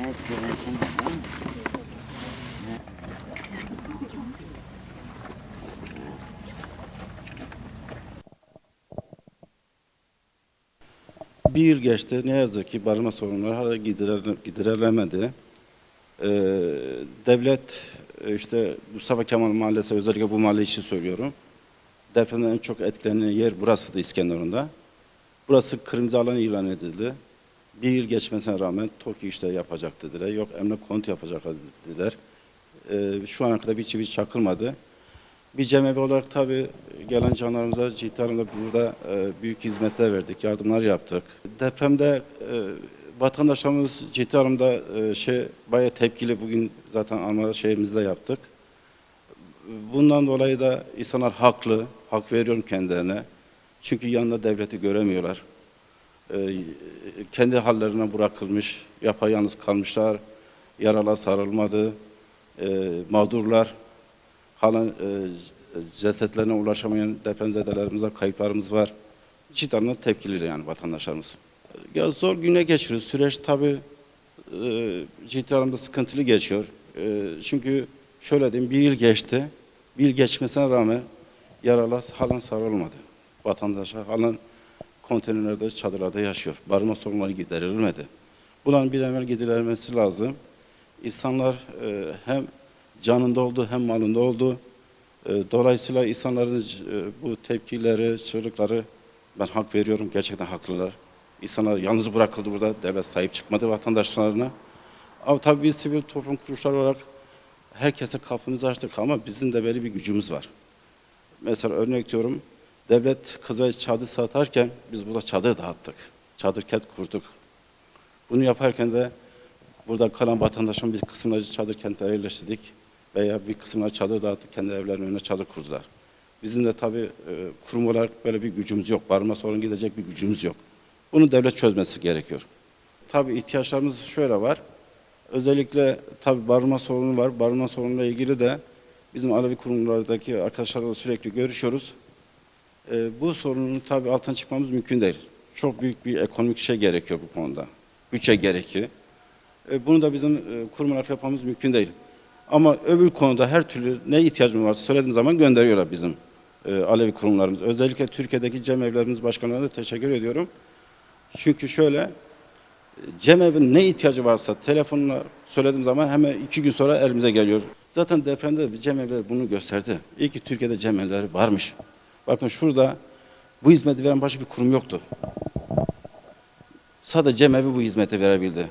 Evet, güneşin. Bir geçti. Ne yazık ki barınma sorunları hala giderile- giderilemedi. Ee, devlet işte Mustafa Kemal Mahallesi özellikle bu mahalle için söylüyorum. Depremden en çok etkilenen yer burasıydı İskenderun'da. Burası kırmızı alan ilan edildi. Bir yıl geçmesine rağmen TOKİ işte yapacak dediler. Yok emlak konut yapacak dediler. Ee, şu ana kadar bir çivi çakılmadı. Bir cemevi olarak tabii gelen canlarımıza ciddi burada e, büyük hizmetler verdik, yardımlar yaptık. Depremde e, vatandaşlarımız ciddi anlamda e, şey bayağı tepkili bugün zaten ana şeyimizde yaptık. Bundan dolayı da insanlar haklı, hak veriyorum kendilerine. Çünkü yanında devleti göremiyorlar. E, kendi hallerine bırakılmış, yapayalnız kalmışlar, yaralar sarılmadı, e, mağdurlar halen e, cesetlerine ulaşamayan depremzedelerimiz var, kayıplarımız var. Anlamda tepkili yani vatandaşlarımız. Ya zor güne geçiriyoruz. Süreç tabii e, ciddi anlamda sıkıntılı geçiyor. E, çünkü şöyle diyeyim bir yıl geçti. Bir yıl geçmesine rağmen yaralar halen sarılmadı. Vatandaşlar halen konteynerlerde, çadırlarda yaşıyor. Barınma sorunları giderilmedi. Bunların bir evvel giderilmesi lazım. İnsanlar e, hem canında oldu hem malında oldu. E, Dolayısıyla insanların e, bu tepkileri, çığlıkları ben hak veriyorum. Gerçekten haklılar. İnsanlar yalnız bırakıldı burada. Devlet sahip çıkmadı vatandaşlarına. Ama tabii biz sivil toplum kuruluşları olarak herkese kapımızı açtık ama bizim de belli bir gücümüz var. Mesela örnek diyorum, devlet Kızılay çadır satarken biz burada çadır dağıttık. Çadır kent kurduk. Bunu yaparken de burada kalan vatandaşın bir kısmına çadır kentlere yerleştirdik veya bir kısmına çadır dağıttık, kendi evlerinin önüne çadır kurdular. Bizim de tabii e, kurum olarak böyle bir gücümüz yok. Barınma sorunu gidecek bir gücümüz yok. Bunu devlet çözmesi gerekiyor. Tabii ihtiyaçlarımız şöyle var. Özellikle tabii barınma sorunu var. Barınma sorunuyla ilgili de bizim Alevi kurumlardaki arkadaşlarla sürekli görüşüyoruz. E, bu sorunun tabii altına çıkmamız mümkün değil. Çok büyük bir ekonomik şey gerekiyor bu konuda. Bütçe gerekiyor. E, bunu da bizim e, kurum olarak yapmamız mümkün değil. Ama öbür konuda her türlü ne ihtiyacımız varsa söylediğim zaman gönderiyorlar bizim e, Alevi kurumlarımız. Özellikle Türkiye'deki cemevlerimiz başkanlarına da teşekkür ediyorum. Çünkü şöyle, e, cemevin ne ihtiyacı varsa telefonla söylediğim zaman hemen iki gün sonra elimize geliyor. Zaten depremde bir cemevler bunu gösterdi. İyi ki Türkiye'de cemevleri varmış. Bakın şurada bu hizmeti veren başka bir kurum yoktu. Sadece cemevi bu hizmeti verebildi.